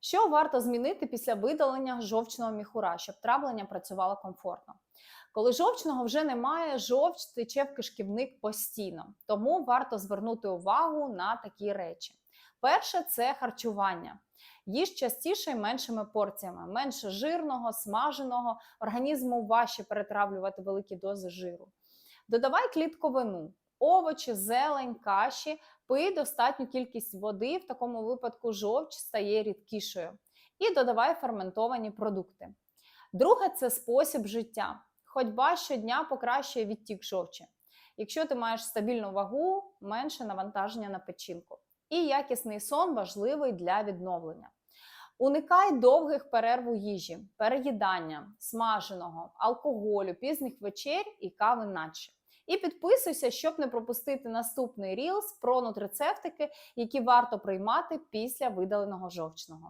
Що варто змінити після видалення жовчного міхура, щоб травлення працювало комфортно? Коли жовчного вже немає, жовч тече в кишківник постійно, тому варто звернути увагу на такі речі. Перше це харчування. Їж частіше і меншими порціями, менше жирного, смаженого, організму важче перетравлювати великі дози жиру. Додавай клітковину, овочі, зелень, каші, пий достатню кількість води, в такому випадку жовч стає рідкішою. І додавай ферментовані продукти. Друге це спосіб життя. Ходьба щодня покращує відтік жовчі. Якщо ти маєш стабільну вагу, менше навантаження на печінку. І якісний сон важливий для відновлення. Уникай довгих перерв у їжі, переїдання, смаженого, алкоголю, пізніх вечер і кави наче. І підписуйся, щоб не пропустити наступний рілс про нутрицептики, які варто приймати після видаленого жовчного.